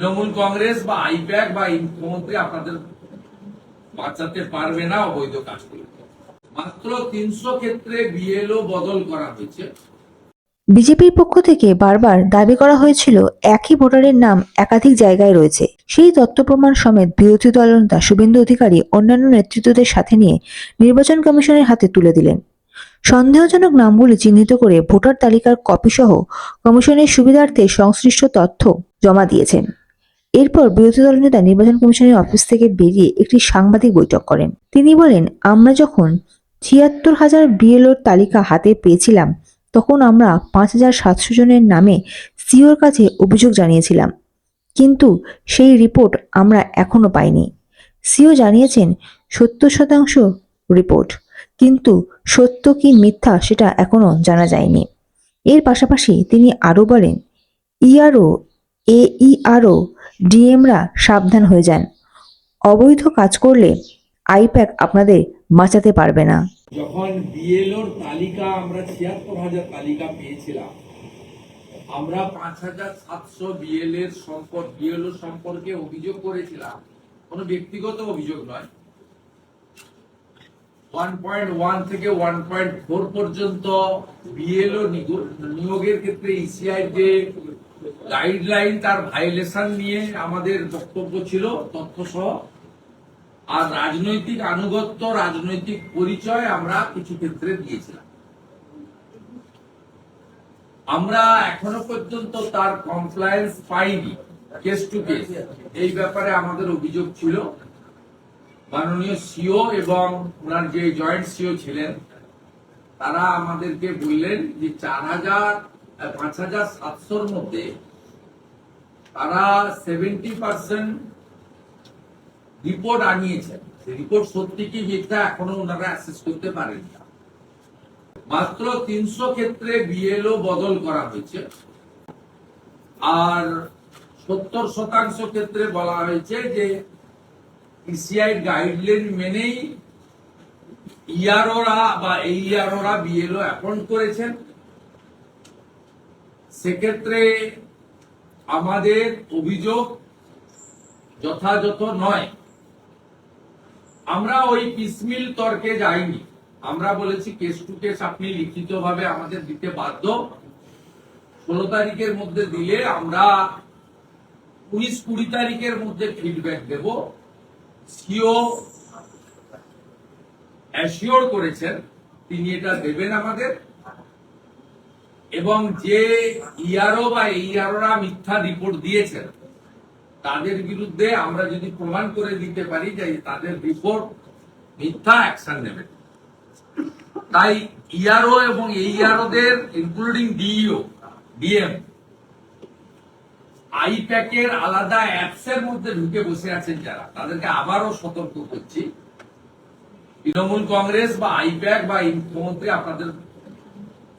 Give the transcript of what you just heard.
তৃণমূল কংগ্রেস বা আইপ্যাক বা মুখ্যমন্ত্রী আপনাদের বাঁচাতে পারবে না অবৈধ কাজগুলো। মাত্র তিনশো ক্ষেত্রে বিএলও বদল করা হয়েছে। বিজেপির পক্ষ থেকে বারবার দাবি করা হয়েছিল, একই ভোটারের নাম একাধিক জায়গায় রয়েছে। সেই তথ্য প্রমাণ সমেত বিরোধী দলনেতা শুভেন্দু অধিকারী অন্যান্য নেতৃত্বদের সাথে নিয়ে নির্বাচন কমিশনের হাতে তুলে দিলেন। সন্দেহজনক নামগুলি চিহ্নিত করে ভোটার তালিকার কপি সহ কমিশনের সুবিধার্থে সংশ্লিষ্ট তথ্য জমা দিয়েছেন। এরপর বিরোধী দলনেতা নির্বাচন কমিশনের অফিস থেকে বেরিয়ে একটি সাংবাদিক বৈঠক করেন। তিনি বলেন, আমরা যখন ছিয়াত্তর হাজার বিএলওর তালিকা হাতে পেয়েছিলাম, তখন আমরা পাঁচ হাজার সাতশো জনের নামে সিওর কাছে অভিযোগ জানিয়েছিলাম। কিন্তু সেই রিপোর্ট আমরা এখনও পাইনি। সিও জানিয়েছেন, সত্তর শতাংশ রিপোর্ট, কিন্তু সত্য কি মিথ্যা সেটা এখনও জানা যায়নি। এর পাশাপাশি তিনি আরও বলেন, ইআরও এইআরও ডিএমরা সাবধান হয়ে যান। অবৈধ কাজ করলে আইপ্যাক আপনাদের বাঁচাতে পারবে না। যখন বিএলওর তালিকা আমরা ছিয়াত্তর হাজার তালিকা পেয়েছিলাম, আমরা পাঁচ হাজার সাতশো বিএল এর সম্পর্ক বিএলও সম্পর্কে অভিযোগ করেছিলাম। কোনো ব্যক্তিগত অভিযোগ নয়। ওয়ান পয়েন্ট ওয়ান থেকে ওয়ান পয়েন্ট ফোর পর্যন্ত বিএলও নিয়োগের ক্ষেত্রে ইসিআই যে গাইডলাইন তার ভাইলেশন নিয়ে আমাদের বক্তব্য ছিল তথ্য সহ আর রাজনৈতিক আনুগত্য, রাজনৈতিক পরিচয় আমরা কিছু ক্ষেত্রে দিয়েছিলাম। আমরা এখনও পর্যন্ত তার কমপ্লায়েন্স পাইনি কেস টু কেস এই ব্যাপারে আমাদের অভিযোগ ছিল। মাননীয় সিও এবং ওনার যে জয়েন্ট সিও ছিলেন, তারা আমাদেরকে বললেন যে চার হাজার, পাঁচ হাজার সাতশোর মধ্যে তারা সেভেন্টি পার্সেন্ট রিপোর্ট আনিয়েছেন। রিপোর্ট সত্যি কি মিথ্যা এখনও ওনারা অ্যাসেস করতে পারেন না মাত্র তিনশো ক্ষেত্রে বিএলও বদল করা হয়েছে। আর সত্তর শতাংশ ক্ষেত্রে বলা হয়েছে যে ইসিআই গাইডলাইন মেনেই ইয়ারোরা বা এই ইয়ারোরা বিএলও অ্যাপয়েন্ট করেছেন। সেক্ষেত্রে আমাদের অভিযোগ যথাযথ নয়। আমরা ওই পিসমিল তর্কে যাইনি। আমরা বলেছি কেস টু কেস আপনি লিখিত ভাবে আমাদের দিতে বাধ্য। ষোলো তারিখের মধ্যে দিলে আমরা উনিশ কুড়ি তারিখের মধ্যে ফিডব্যাক দেব। সিও অ্যাসিওর করেছেন, তিনি এটা দেবেন আমাদের। এবং যে ইআরও বা ইআরওরা মিথ্যা রিপোর্ট দিয়েছেন, তাদের বিরুদ্ধে আমরা যদি প্রমাণ করে দিতে পারি যে তাদের রিপোর্ট মিথ্যা অ্যাকশন নেবে। তাই ইআরও এবং এইআরওদের ইনক্লুডিং ডিইও ডিএম আইপ্যাকের আলাদা অ্যাপসের মধ্যে ঢুকে বসে আছেন যারা, তাদেরকে আবারও সতর্ক করছি। তৃণমূল কংগ্রেস বা আইপ্যাক বা মুখ্যমন্ত্রী আপনাদের